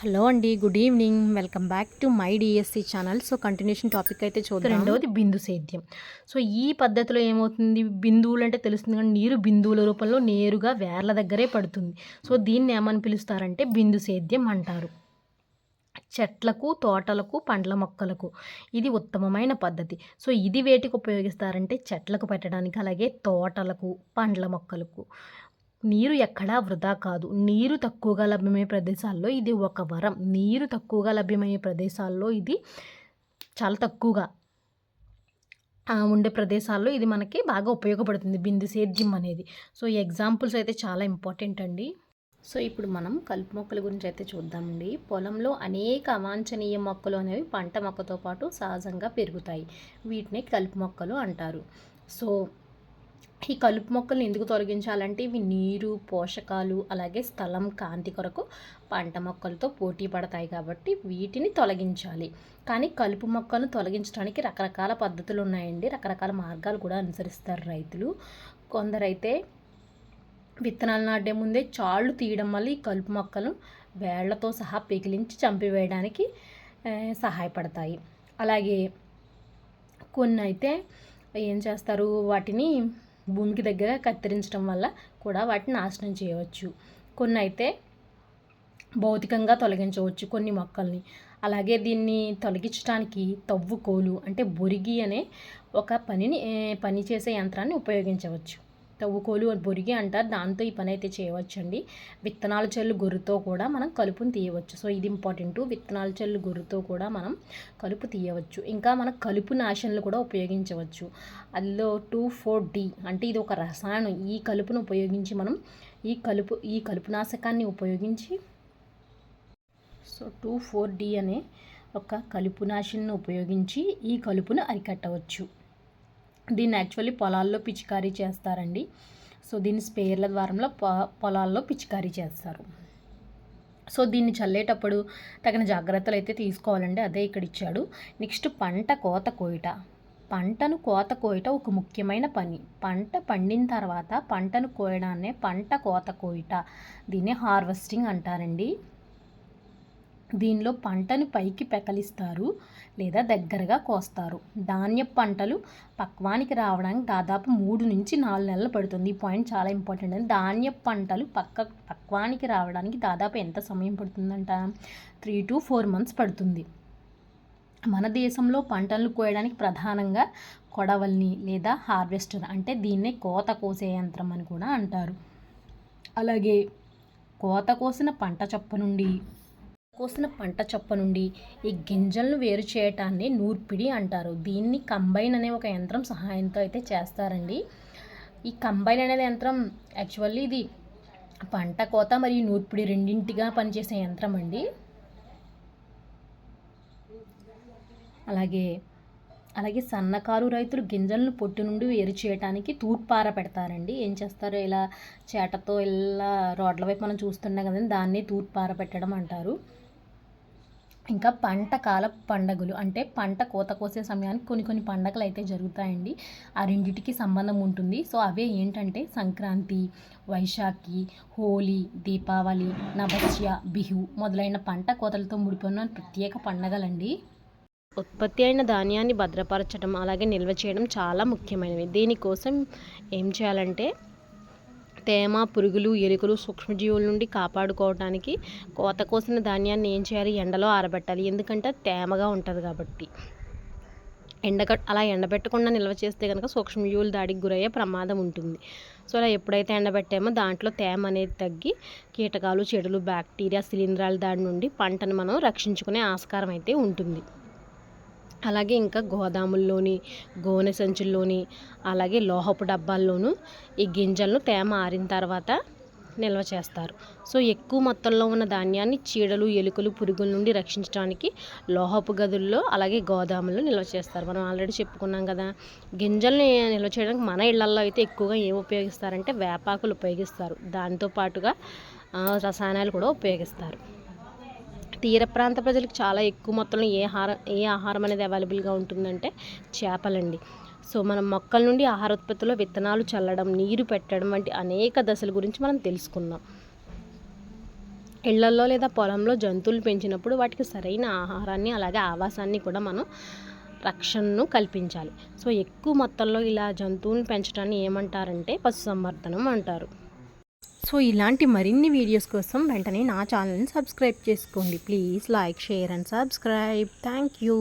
Hello అండి good evening. Welcome back to my DSC channel. So continuation topic అయితే చూద్దాం. రెండవది బిందు సేద్యం. సో ఈ పద్ధతిలో ఏమవుతుంది? బిందువులు అంటే తెలుస్తుంది కానీ నీరు బిందువుల రూపంలో నేరుగా వేర్ల దగ్గరే పడుతుంది. సో దీన్ని ఏమని పిలుస్తారంటే బిందు సేద్యం అంటారు. చెట్లకు తోటలకు పండ్ల మొక్కలకు ఇది ఉత్తమమైన పద్ధతి. సో ఇది వేటికి ఉపయోగిస్తారంటే చెట్లకు పెట్టడానికి అలాగే తోటలకు పండ్ల మొక్కలకు. నీరు ఎక్కడా వృధా కాదు. నీరు తక్కువగా లభ్యమయ్యే ప్రదేశాల్లో ఇది ఒక వరం. నీరు తక్కువగా లభ్యమయ్యే ప్రదేశాల్లో ఇది చాలా తక్కువగా ఉండే ప్రదేశాల్లో ఇది మనకి బాగా ఉపయోగపడుతుంది. బిందు సేద్యం అనేది. సో ఈ ఎగ్జాంపుల్స్ అయితే చాలా ఇంపార్టెంట్ అండి. సో ఇప్పుడు మనం కలుపు మొక్కల గురించి అయితే చూద్దామండి. పొలంలో అనేక అవాంఛనీయ మొక్కలు అనేవి పంట మొక్కతో పాటు సహజంగా పెరుగుతాయి. వీటిని కలుపు మొక్కలు అంటారు. సో ఈ కలుపు మొక్కలను ఎందుకు తొలగించాలంటే ఇవి నీరు పోషకాలు అలాగే స్థలం కాంతి కొరకు పంట మొక్కలతో పోటీ పడతాయి కాబట్టి వీటిని తొలగించాలి. కానీ కలుపు మొక్కలను తొలగించడానికి రకరకాల పద్ధతులు ఉన్నాయండి. రకరకాల మార్గాలు కూడా అనుసరిస్తారు రైతులు. కొందరైతే విత్తనాలు నాటే ముందే చాళ్ళు తీయడం వల్ల ఈ కలుపు మొక్కలు వేళ్ళతో సహా పిగిలించి చంపివేయడానికి సహాయపడతాయి. అలాగే కొన్ని అయితే ఏం చేస్తారు? వాటిని భూమికి దగ్గర కత్తిరించడం వల్ల కూడా వాటిని నాశనం చేయవచ్చు. కొన్ని అయితే భౌతికంగా తొలగించవచ్చు కొన్ని మొక్కల్ని. అలాగే దీన్ని తొలగించడానికి తవ్వుకోలు అంటే బొరిగి అనే ఒక పనిని పని చేసే యంత్రాన్ని ఉపయోగించవచ్చు. తవ్వుకోలు బొరిగి అంటారు దాంతో ఈ పని అయితే చేయవచ్చండి. విత్తనాల చెల్లు గొర్రుతో కూడా మనం కలుపుని తీయవచ్చు. సో ఇది ఇంపార్టెంట్. విత్తనాల చెల్లు గొర్రుతో కూడా మనం కలుపు తీయవచ్చు. ఇంకా మనం కలుపు నాశనలు కూడా ఉపయోగించవచ్చు. అందులో టూ ఫోర్ డి అంటే ఇది ఒక రసాయనం. ఈ కలుపును ఉపయోగించి మనం ఈ కలుపు ఈ కలుపు నాశకాన్ని ఉపయోగించి సో టూ ఫోర్ డి అనే ఒక కలుపు నాశిని ఉపయోగించి ఈ కలుపును అరికట్టవచ్చు. దీన్ని యాక్చువల్లీ పొలాల్లో పిచికారీ చేస్తారండి. సో దీన్ని స్పేర్ల ద్వారంలో పొ పొలాల్లో పిచికారీ చేస్తారు. సో దీన్ని చల్లేటప్పుడు తగిన జాగ్రత్తలు అయితే తీసుకోవాలండి. అదే ఇక్కడ ఇచ్చాడు. నెక్స్ట్ పంట కోత కోయట. పంటను కోత కోయట ఒక ముఖ్యమైన పని. పంట పండిన తర్వాత పంటను కోయడాన్నే పంట కోత కోయట. దీన్ని హార్వెస్టింగ్ అంటారండి. దీనిలో పంటను పైకి పెకలిస్తారు లేదా దగ్గరగా కోస్తారు. ధాన్య పంటలు పక్వానికి రావడానికి దాదాపు మూడు నుంచి నాలుగు నెలలు పడుతుంది. ఈ పాయింట్ చాలా ఇంపార్టెంట్ అండి. ధాన్య పంటలు పక్క పక్వానికి రావడానికి దాదాపు ఎంత సమయం పడుతుందంట? త్రీ టు ఫోర్ మంత్స్ పడుతుంది. మన దేశంలో పంటలు కోయడానికి ప్రధానంగా కొడవల్ని లేదా హార్వెస్టర్ అంటే దీన్నే కోత కోసే యంత్రం అని కూడా అంటారు. అలాగే కోత కోసిన పంట చొప్ప నుండి కోసిన పంట చొప్ప నుండి ఈ గింజలను వేరు చేయటాన్ని నూర్పిడి అంటారు. దీన్ని కంబైన్ అనే ఒక యంత్రం సహాయంతో అయితే చేస్తారండి. ఈ కంబైన్ అనేది యంత్రం యాక్చువల్లీ ఇది పంట కోత మరియు నూర్పిడి రెండింటిగా పనిచేసే యంత్రం అండి. అలాగే అలాగే సన్నకారు రైతులు గింజలను పొట్టు నుండి వేరు చేయడానికి తూర్పార పెడతారండి. ఏం చేస్తారు ఇలా చేటతో ఇలా రోడ్ల వైపు మనం చూస్తున్నాం కదండి దాన్ని తూర్పార పెట్టడం అంటారు. ఇంకా పంట కాల పండగలు అంటే పంట కోత కోసే సమయానికి కొన్ని కొన్ని పండగలు అయితే జరుగుతాయండి. ఆ రెండింటికి సంబంధం ఉంటుంది. సో అవే ఏంటంటే సంక్రాంతి వైశాఖి హోలీ దీపావళి నవస్య బిహు మొదలైన పంట కోతలతో ముడిపడిన ప్రత్యేక పండగలండి. ఉత్పత్తి అయిన ధాన్యాన్ని భద్రపరచడం అలాగే నిల్వ చేయడం చాలా ముఖ్యమైనవి. దీనికోసం ఏం చేయాలంటే తేమ పురుగులు ఎలుకలు సూక్ష్మజీవుల నుండి కాపాడుకోవడానికి కోత కోసిన ధాన్యాన్ని ఏం చేయాలి? ఎండలో ఆరబెట్టాలి. ఎందుకంటే తేమగా ఉంటుంది కాబట్టి. ఎండక అలా ఎండబెట్టకుండా నిల్వ చేస్తే కనుక సూక్ష్మజీవుల దాడికి గురయ్యే ప్రమాదం ఉంటుంది. సో అలా ఎప్పుడైతే ఎండబెట్టామో దాంట్లో తేమ అనేది తగ్గి కీటకాలు చెడులు బ్యాక్టీరియా శిలీంధ్రాల దాడి నుండి పంటను మనం రక్షించుకునే ఆస్కారం అయితే ఉంటుంది. అలాగే ఇంకా గోదాముల్లోని గోనె సంచుల్లోని అలాగే లోహపు డబ్బాల్లోనూ ఈ గింజలను తేమ ఆరిన తర్వాత నిల్వ చేస్తారు. సో ఎక్కువ మొత్తంలో ఉన్న ధాన్యాన్ని చీడలు ఎలుకలు పురుగుల నుండి రక్షించడానికి లోహపు గదుల్లో అలాగే గోదాముల్లో నిల్వ చేస్తారు. మనం ఆల్రెడీ చెప్పుకున్నాం కదా గింజల్ని నిల్వ చేయడానికి మన ఇళ్ళల్లో అయితే ఎక్కువగా ఏం ఉపయోగిస్తారంటే వేపాకులు ఉపయోగిస్తారు. దాంతో పాటుగా రసాయనాలు కూడా ఉపయోగిస్తారు. తీర ప్రాంత ప్రజలకు చాలా ఎక్కువ మొత్తంలో ఏ ఆహారం ఏ ఆహారం అనేది అవైలబుల్గా ఉంటుందంటే చేపలండి. సో మనం మొక్కల నుండి ఆహార ఉత్పత్తిలో విత్తనాలు చల్లడం నీరు పెట్టడం వంటి అనేక దశల గురించి మనం తెలుసుకుందాం. ఇళ్ళల్లో లేదా పొలంలో జంతువులు పెంచినప్పుడు వాటికి సరైన ఆహారాన్ని అలాగే ఆవాసాన్ని కూడా మనం రక్షణను కల్పించాలి. సో ఎక్కువ మొత్తంలో ఇలా జంతువులను పెంచడాన్ని ఏమంటారంటే పశుసంవర్ధనం అంటారు. సో ఇలాంటి మరిన్ని వీడియోస్ కోసం వెంటనే నా ఛానల్ని సబ్స్క్రైబ్ చేసుకోండి. Please like share and subscribe. Thank you.